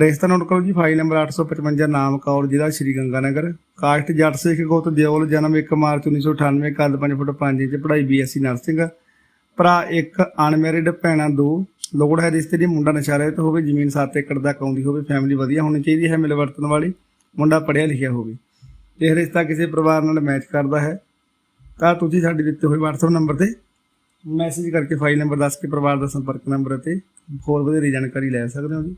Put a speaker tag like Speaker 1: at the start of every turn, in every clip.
Speaker 1: ਰਿਸ਼ਤਾ ਨੋਟ ਕਰੋ ਜੀ ਫਾਈਲ ਨੰਬਰ 855 ਨਾਮ ਕੌਰ ਜ਼ਿਲ੍ਹਾ ਸ਼੍ਰੀ ਗੰਗਾਨਗਰ। ਕਾਸਟ ਜੱਟ ਸਿੱਖ ਗੋਤ ਦਿਓਲ, ਜਨਮ 1 ਮਾਰਚ 1998 ਕੱਦ 5 ਫੁੱਟ 5 ਇੰਚ, ਪੜ੍ਹਾਈ ਬੀਐਸਸੀ ਨਰਸਿੰਗ ਭਰਾ ਇੱਕ, ਅਨਮੈਰਿਡ ਭੈਣਾਂ ਦੋ। ਲੋੜ ਹੈ ਰਿਸ਼ਤੇ ਦੀ, ਮੁੰਡਾ ਨਸ਼ਾ ਰਹਿਤ ਹੋਵੇ, ਜ਼ਮੀਨ 7 ਏਕੜ ਤੱਕ ਆਉਂਦੀ ਹੋਵੇ ਫੈਮਿਲੀ ਵਧੀਆ ਹੋਣੀ ਚਾਹੀਦੀ ਹੈ ਮਿਲਵਰਤਣ ਵਾਲੀ। ਮੁੰਡਾ ਪੜ੍ਹਿਆ ਲਿਖਿਆ ਹੋਵੇ। ਇਹ ਰਿਸ਼ਤਾ ਕਿਸੇ ਪਰਿਵਾਰ ਨਾਲ ਮੈਚ ਕਰਦਾ ਹੈ। ਤਾਂ ਤੁਸੀਂ ਸਾਡੇ ਦਿੱਤੇ ਹੋਏ WhatsApp ਨੰਬਰ ਤੇ ਮੈਸੇਜ ਕਰਕੇ ਫਾਈਲ ਨੰਬਰ ਦੱਸ ਕੇ ਪਰਿਵਾਰ ਦਾ ਸੰਪਰਕ ਨੰਬਰ ਅਤੇ ਹੋਰ ਵਧੇਰੇ ਜਾਣਕਾਰੀ ਲੈ ਸਕਦੇ ਹੋ ਜੀ।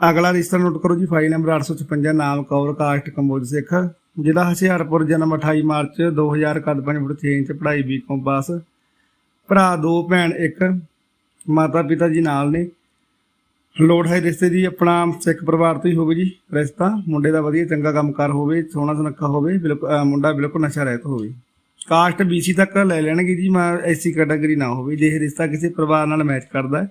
Speaker 1: ਅਗਲਾ ਰਿਸ਼ਤਾ ਨੋਟ ਕਰੋ ਜੀ, ਫਾਈਲ ਨੰਬਰ 856 ਨਾਮ ਕੌਰ, ਕਾਸਟ ਕੰਬੋਜ ਸਿੱਖ। ਜ਼ਿਲ੍ਹਾ ਹੁਸ਼ਿਆਰਪੁਰ, ਜਨਮ 28 ਮਾਰਚ 2000 ਕੱਦ 5 ਫੁੱਟ 6 ਇੰਚ ਪੜ੍ਹਾਈ ਬੀਕੌਮ ਪਾਸ। ਭਰਾ ਦੋ, ਭੈਣ ਇੱਕ, ਮਾਤਾ ਪਿਤਾ ਜੀ ਨਾਲ ਨੇ। ਲੋੜ ਹੈ ਰਿਸ਼ਤੇ ਦੀ, ਆਪਣਾ ਸਿੱਖ ਪਰਿਵਾਰ ਤੋਂ ਹੀ ਹੋਵੇ ਜੀ, ਰਿਸ਼ਤਾ। ਮੁੰਡੇ ਦਾ ਵਧੀਆ ਚੰਗਾ ਕੰਮਕਾਰ ਹੋਵੇ, ਸੋਹਣਾ ਸੁਨੱਖਾ ਹੋਵੇ ਬਿਲਕੁਲ ਮੁੰਡਾ ਬਿਲਕੁਲ ਨਸ਼ਾ ਰਹਿਤ ਹੋਵੇ। ਕਾਸਟ BC ਤੱਕ ਲੈ ਲੈਣਗੇ ਜੀ, ਮੈਂ ਐਸੀ ਕੈਟਾਗਰੀ ਨਾ ਹੋਵੇ, ਜੇ ਰਿਸ਼ਤਾ ਕਿਸੇ ਪਰਿਵਾਰ ਨਾਲ ਮੈਚ ਕਰਦਾ ਹੈ।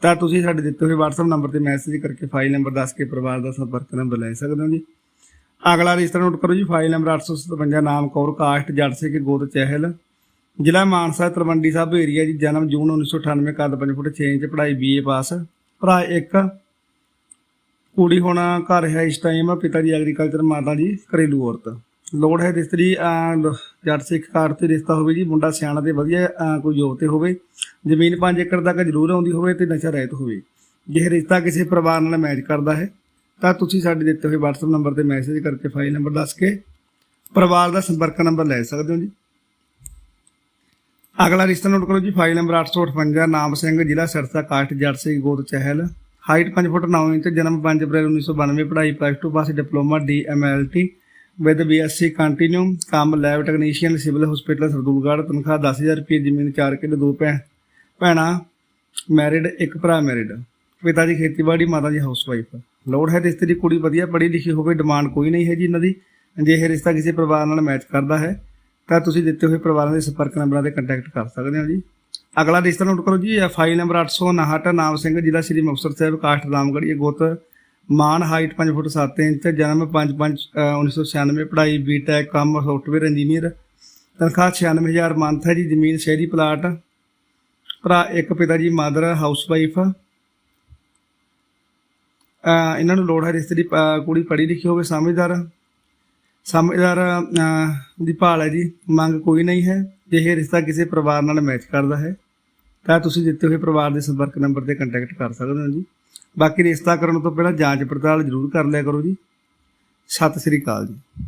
Speaker 1: ਤਾਂ ਤੁਸੀਂ ਸਾਡੇ ਦਿੱਤੇ ਹੋਏ WhatsApp ਨੰਬਰ ਤੇ ਮੈਸੇਜ ਕਰਕੇ ਫਾਈਲ ਨੰਬਰ ਦੱਸ ਕੇ ਪਰਿਵਾਰ ਦਾ ਸੰਪਰਕ ਨੰਬਰ ਲੈ ਸਕਦੇ ਹੋ ਜੀ। ਅਗਲਾ ਰਿਸ਼ਤਾ ਨੋਟ ਕਰੋ ਜੀ ਫਾਈਲ ਨੰਬਰ 857 ਨਾਮ ਕੌਰ ਕਾਸਟ ਜੱਟ ਸਿੰਘ ਗੋਤ ਚਹਿਲ। ਜ਼ਿਲ੍ਹਾ ਮਾਨਸਾ ਤਲਵੰਡੀ ਸਾਹਿਬ ਏਰੀਆ ਜੀ ਜਨਮ ਜੂਨ 1998 ਕੱਦ 5 ਫੁੱਟ 6 ਇੰਚ ਪੜ੍ਹਾਈ BA ਪਾਸ। ਭਰਾ ਇੱਕ ਕੁੜੀ ਹੋਣਾ ਘਰ ਹੈ ਇਸ ਟਾਈਮ ਪਿਤਾ ਜੀ ਐਗਰੀਕਲਚਰ ਮਾਤਾ ਜੀ ਘਰੇਲੂ ਔਰਤ। ਲੋੜ ਹੈ ਰਿਸ਼ਤਰੀ ਅਹ, ਜੱਟ ਸਿੱਖ ਕਾਰ ਤੇ ਰਿਸ਼ਤਾ ਹੋਵੇ ਜੀ ਮੁੰਡਾ ਸਿਆਣਾ ਤੇ ਵਧੀਆ ਕੋਈ ਯੋਗ ਤੇ ਹੋਵੇ। ਜ਼ਮੀਨ 5 ਏਕੜ ਤੱਕ ਜ਼ਰੂਰ ਆਉਂਦੀ ਹੋਵੇ ਤੇ ਨਸ਼ਾ ਰਹਿਤ ਹੋਵੇ। ਜੇ ਰਿਸ਼ਤਾ ਕਿਸੇ ਪਰਿਵਾਰ ਨਾਲ ਮੈਚ ਕਰਦਾ ਹੈ, ਤਾਂ ਤੁਸੀਂ ਸਾਡੇ ਦਿੱਤੇ ਹੋਏ WhatsApp ਨੰਬਰ ਤੇ ਮੈਸੇਜ ਕਰਕੇ ਫਾਈਲ ਨੰਬਰ ਦੱਸ ਕੇ ਪਰਿਵਾਰ ਦਾ ਸੰਪਰਕ ਨੰਬਰ ਲੈ ਸਕਦੇ ਹੋ ਜੀ। ਅਗਲਾ ਰਿਸ਼ਤਾ ਨੋਟ ਕਰੋ ਜੀ ਫਾਈਲ ਨੰਬਰ 858 ਨਾਮ ਸਿੰਘ, ਜ਼ਿਲ੍ਹਾ ਸਿਰਸਾ, ਕਾਸਟ ਜੱਟ ਸਿੰਘ ਗੋਤ ਚਹਿਲ। ਹਾਈਟ 5 ਫੁੱਟ 9 ਇੰਚ, ਜਨਮ 5 ਅਪ੍ਰੈਲ 1992 ਪੜ੍ਹਾਈ plus 2 pass diploma DMLT with BSc continue ਕੰਮ lab technician civil hospital Sardulgarh, ਤਨਖਾਹ 10000 ਰੁਪਏ, ਜ਼ਮੀਨ 4 ਕਿੱਲੇ, ਦੋ ਭੈਣ ਭੈਣਾ ਮੈਰਿਡ ਇੱਕ ਭਰਾ ਮੈਰਿਡ ਪਿਤਾ ਜੀ ਖੇਤੀਬਾੜੀ, ਮਾਤਾ ਜੀ ਹਾਊਸਵਾਈਫ ਲੋੜ ਹੈ ਰਿਸ਼ਤੇ ਦੀ ਕੁੜੀ ਵਧੀਆ ਪੜ੍ਹੀ ਲਿਖੀ ਹੋਵੇ ਡਿਮਾਂਡ ਕੋਈ ਨਹੀਂ ਹੈ ਜੀ ਇਹਨਾਂ ਦੀ। ਜੇ ਇਹ ਰਿਸ਼ਤਾ ਕਿਸੇ ਪਰਿਵਾਰ ਨਾਲ ਮੈਚ ਕਰਦਾ ਹੈ, ਤਾਂ ਤੁਸੀਂ ਦਿੱਤੇ ਹੋਏ ਪਰਿਵਾਰਾਂ ਦੇ ਸੰਪਰਕ ਨੰਬਰਾਂ ਤੇ ਕੰਟੈਕਟ ਕਰ ਸਕਦੇ ਹੋ ਜੀ। ਅਗਲਾ ਰਿਸ਼ਤਾ ਨੋਟ ਕਰੋ ਜੀ ਫਾਈਲ ਨੰਬਰ 859 ਨਾਮ ਸਿੰਘ, ਜ਼ਿਲ੍ਹਾ ਸ਼੍ਰੀ ਮੁਕਤਸਰ ਸਾਹਿਬ, ਕਾਸਟ, ਰਾਮਗੜ੍ਹ, ਇਹ ਗੋਤ। ਮਾਨ ਹਾਈਟ 5 ਫੁੱਟ 7 ਇੰਚ, ਜਨਮ 5 5 1996 ਪੜ੍ਹਾਈ ਬੀਟੈਕ ਕੰਮ ਸੌਫਟਵੇਅਰ ਇੰਜੀਨੀਅਰ ਤਨਖਾਹ 96000 ਮੰਥ ਹੈ ਜੀ, ਜ਼ਮੀਨ ਸ਼ਹਿਰੀ ਪਲਾਟ। ਭਰਾ, ਇੱਕ ਪਿਤਾ ਜੀ ਮਦਰ ਹਾਊਸਵਾਈਫ ਅਹ ਇਹਨਾਂ ਨੂੰ ਲੋੜ ਹੈ ਰਿਸ਼ਤੇ ਦੀ ਕੁੜੀ ਪੜ੍ਹੀ ਲਿਖੀ ਹੋਵੇ, ਸਮਝਦਾਰ। ਸਮਝਦਾਰ ਦੀ ਭਾਲ ਹੈ ਜੀ, ਮੰਗ ਕੋਈ ਨਹੀਂ ਹੈ। ਜੇ ਇਹ ਰਿਸ਼ਤਾ ਕਿਸੇ ਪਰਿਵਾਰ ਨਾਲ ਮੈਚ ਕਰਦਾ ਹੈ, ਤਾਂ ਤੁਸੀਂ ਦਿੱਤੇ ਹੋਏ ਪਰਿਵਾਰ ਦੇ ਸੰਪਰਕ ਨੰਬਰ ਤੇ ਕੰਟੈਕਟ ਕਰ ਸਕਦੇ ਹੋ ਜੀ। ਬਾਕੀ ਰਿਸ਼ਤਾ ਕਰਨ ਤੋਂ ਪਹਿਲਾਂ ਜਾਂਚ ਪੜਤਾਲ ਜ਼ਰੂਰ ਕਰ ਲਿਆ ਕਰੋ ਜੀ। ਸਤਿ ਸ੍ਰੀ ਅਕਾਲ ਜੀ।